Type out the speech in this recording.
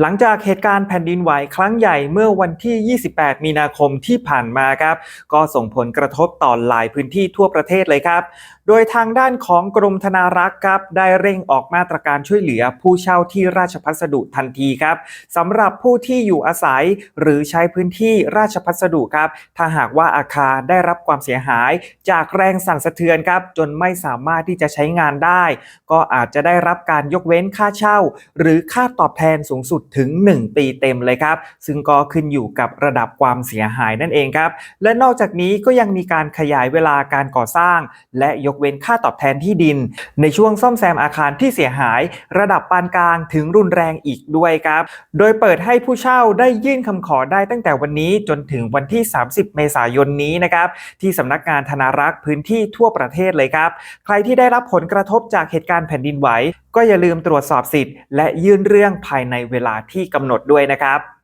หลังจากเหตุการณ์แผ่นดินไหวครั้งใหญ่เมื่อวันที่ 28 มีนาคมที่ผ่านมาครับ ก็ส่งผลกระทบต่อหลายพื้นที่ทั่วประเทศเลยครับ โดยทางด้านของกรมธนารักษ์ครับได้เร่งออกมาตรการช่วยเหลือผู้เช่าที่ราชพัสดุทันทีครับสำหรับผู้ที่อยู่อาศัยหรือใช้พื้นที่ราชพัสดุครับ ถ้าหากว่าอาคารได้รับความเสียหาย จากแรงสั่นสะเทือนครับ จนไม่สามารถที่จะใช้งานได้ ก็อาจจะได้รับการยกเว้นค่าเช่า หรือค่าตอบแทนสูงสุดถึง 1 ปีเต็มเลยครับ ซึ่งก็ขึ้นอยู่กับระดับความเสียหายนั่นเองครับ และนอกจากนี้ก็ยังมีการขยายเวลาการก่อสร้าง และยกเว้นค่าตอบแทนที่ดิน ในช่วงซ่อมแซมอาคารที่เสียหาย ระดับปานกลางถึงรุนแรงอีกด้วยครับ โดยเปิดให้ผู้เช่าได้ยื่นคำขอได้ตั้งแต่วันนี้จนถึงวันที่ 30 เมษายนนี้นะครับที่สำนักงานธนารักษ์พื้นที่ทั่วประเทศเลยครับ ใครที่ได้รับผลกระทบจากเหตุการณ์แผ่นดินไหว ก็อย่าลืมตรวจสอบสิทธิ์และยื่นเรื่องภายในเวลาที่กำหนดด้วยนะครับ